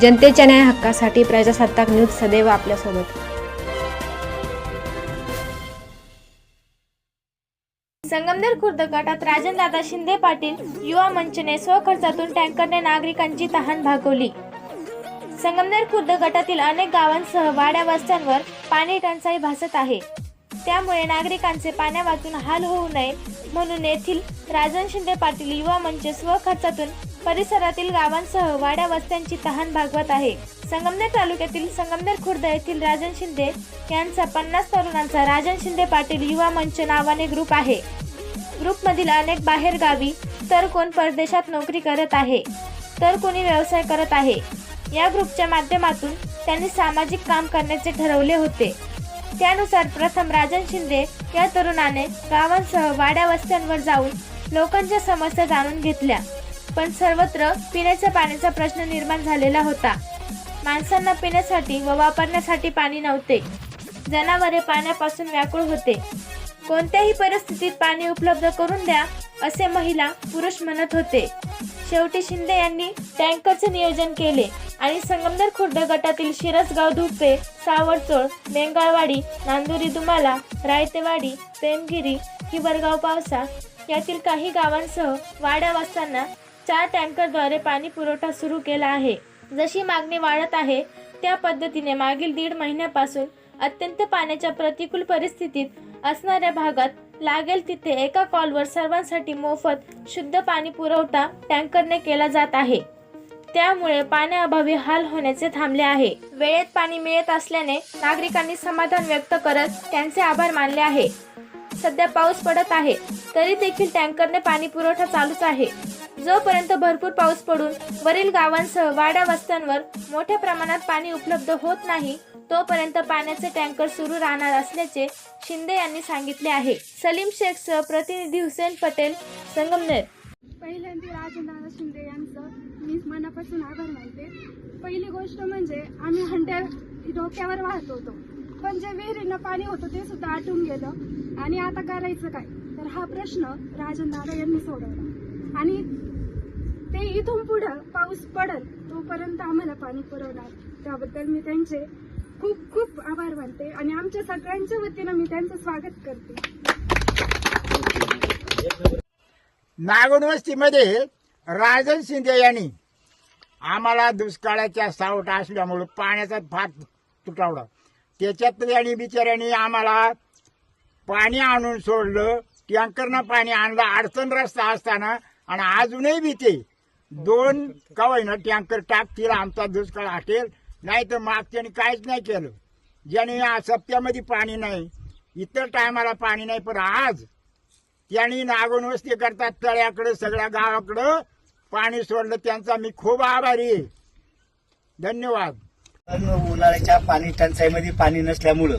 जनतेच्या न्याय हक्कासाठी प्रजासत्ताक न्यूज सदैव आपल्यासोबत. संगमनेर खुर्द गटात राजनदादा शिंदे पाटील युवा मंचने स्वखर्चातून टँकरने नागरिकांची तहान भागवली. संगमनेर खुर्द गटातील अनेक गावांसह वाड्या वस्त्यांवर पाणी टंचाई भासत आहे. त्यामुळे नागरिकांचे पाण्यावाचून हाल होऊ नये म्हणून येथील राजन शिंदे पाटील युवा मंच स्वखर्चातून परिसरातील गावांसह वाड्या वस्त्यांची तहान भागवत आहे. संगमनेर तालुक्यातील संगमनेर खुर्द येथील राजन शिंदे यांचा पन्नास तरुणांचा राजन शिंदे पाटील युवा मंच नावाने ग्रुप आहे. ग्रुपमधील अनेक बाहेर गावी तर कोण परदेशात नोकरी करत आहे तर कोणी व्यवसाय करत आहे. या ग्रुपच्या माध्यमातून त्यांनी सामाजिक काम करण्याचे ठरवले होते. त्यानुसार प्रथम राजन शिंदे या तरुणाने गावांसह वाड्या वस्त्यांवर जाऊन लोकांच्या समस्या जाणून घेतल्या. पण सर्वत्र पिण्याच्या पाण्याचा प्रश्न निर्माण झालेला होता. माणसांना पिण्यासाठी व वापरण्यासाठी पाणी नव्हते. जनावरे पाण्यापासून व्याकुळ होते. कोणत्याही परिस्थितीत पाणी उपलब्ध करून द्या असे महिला पुरुष म्हणत होते. शेवटी शिंदे यांनी टँकरचे नियोजन केले आणि संगमनेर खुर्द गटातील शिरसगाव धुपे सावरचोळ बेंगाळवाडी नांदुरी दुमाला रायतेवाडी प्रेमगिरी हिवरगाव पावसा यातील काही गावांसह वाड्यावासांना चार टँकरद्वारे पाणी पुरवठा सुरू केला आहे. जशी मागणी वाढत आहे त्या पद्धतीने मागील दीड महिन्यापासून अत्यंत पाण्याच्या प्रतिकूल परिस्थितीत असणाऱ्या भागात लागेल तिथे एका कॉलवर सर्वांसाठी मोफत शुद्ध पाणी पुरवठा टँकरने केला जात आहे. त्यामुळे पाण्याअभावी हाल होण्याचे थांबले आहे. वेळेत पाणी मिळत असल्याने नागरिकांनी समाधान व्यक्त करत त्यांचे आभार मानले आहे. सध्या पाऊस पडत आहे तरी देखील टँकरने पाणी पुरवठा चालूच आहे. जोपर्यंत भरपूर पाऊस पडून वरील गावांसह वाड्या वस्त्यांवर मोठ्या प्रमाणात पाणी उपलब्ध होत नाही तोपर्यंत पाण्याचे टँकर सुरू राहणार असल्याचे शिंदे यांनी सांगितले आहे. सलीम शेखसह प्रतिनिधी हुसेन पटेल संगमनेर. पहिल्यांदा राजनारा शिंदे यांचं मी मनापासून आभार मानते. पहिली गोष्ट म्हणजे आम्ही हंड्या डोक्यावर वाहत होतो. पण जे विहिरीनं पाणी होतं ते सुद्धा आटून गेलं. आणि आता करायचं काय? तर हा प्रश्न राजनदादा यांनी सोडवला. आणि ते इथून पुढं पाऊस पडल तोपर्यंत आम्हाला पाणी पुरवणार. त्याबद्दल मी त्यांचे खूप खूप आभार मानते आणि आमच्या सगळ्यांच्या वतीनं मी त्यांचं स्वागत करते. नागोड वस्तीमध्ये राजन शिंदे यांनी आम्हाला दुष्काळाच्या सावट असल्यामुळं पाण्याचा फार तुटवडा त्याच्यात यांनी बिचाऱ्यांनी आम्हाला पाणी आणून सोडलं. टँकरनं पाणी आणलं. अडचण रस्ता असताना आणि अजूनही भीते. दोन दोन कवायनं टँकर टाकतील आमचा दुष्काळ हटेल नाही तर मागच्याने काहीच नाही केलं. ज्याने सप्त्यामध्ये पाणी नाही इतर टायमाला पाणी नाही पण आज त्यांनी नागोन वस्ती करतात तळ्याकडं सगळ्या गावाकडं पाणी सोडलं त्यांचा मी खूप आभारी आहे. धन्यवाद. उन्हाळ्याच्या पाणी टंचाईमध्ये पाणी नसल्यामुळं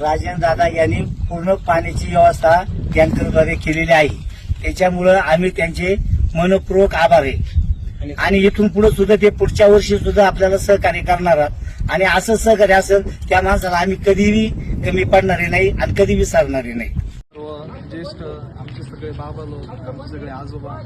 राजेंद्र दादा यांनी पूर्ण पाण्याची व्यवस्था टँकरद्वारे केलेली आहे. त्याच्यामुळं आम्ही त्यांचे मनपूर्वक आभार आहे आणि इथून पुढे सुद्धा ते पुढच्या वर्षी सुद्धा आपल्याला सहकार्य करणार आहात. आणि असं सहकार्य असेल त्या माणसाला आम्ही कधीही कमी पडणारे नाही आणि कधी विसरणारे नाही ज्येष्ठ आमचे सगळे बाबा लोक आमचे सगळे आजोबा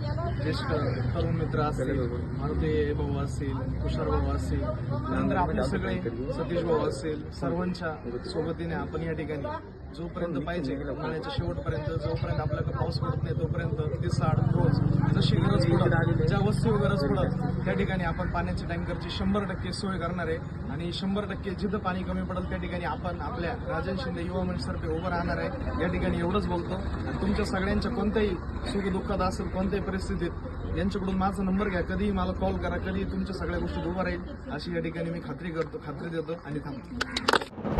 ज्येष्ठ तरुण मित्र असतील मारुती भाऊ असतील तुषार भाऊ असतील त्यानंतर आपले सगळे सतीश भाऊ असतील सर्वांच्या सोबतीने आपण या ठिकाणी जोपर्यंत पाहिजे उन्हाळ्याच्या शेवटपर्यंत जोपर्यंत आपल्याकडे पाऊस पडत नाही तोपर्यंत दिसाड रोज जशी गरज पडत ज्या वस्तू गरज पडत त्या ठिकाणी आपण पाण्याच्या टँकरची शंभर टक्के सोय करणार आहे. आणि शंभर टक्के जिथं पाणी कमी पडेल त्या ठिकाणी आपण आपल्या राजन शिंदे युवा मंचतर्फे उभं राहणार आहे. या ठिकाणी एवढंच बोलतो. आणि तुमच्या सगळ्यांच्या कोणत्याही सुख दुःखात असेल कोणत्याही परिस्थितीत यांच्याकडून माझा नंबर घ्या. कधीही मला कॉल करा. कधी तुमच्या सगळ्या गोष्टी उभं राहील अशी या ठिकाणी मी खात्री करतो खात्री देतो आणि थांबतो.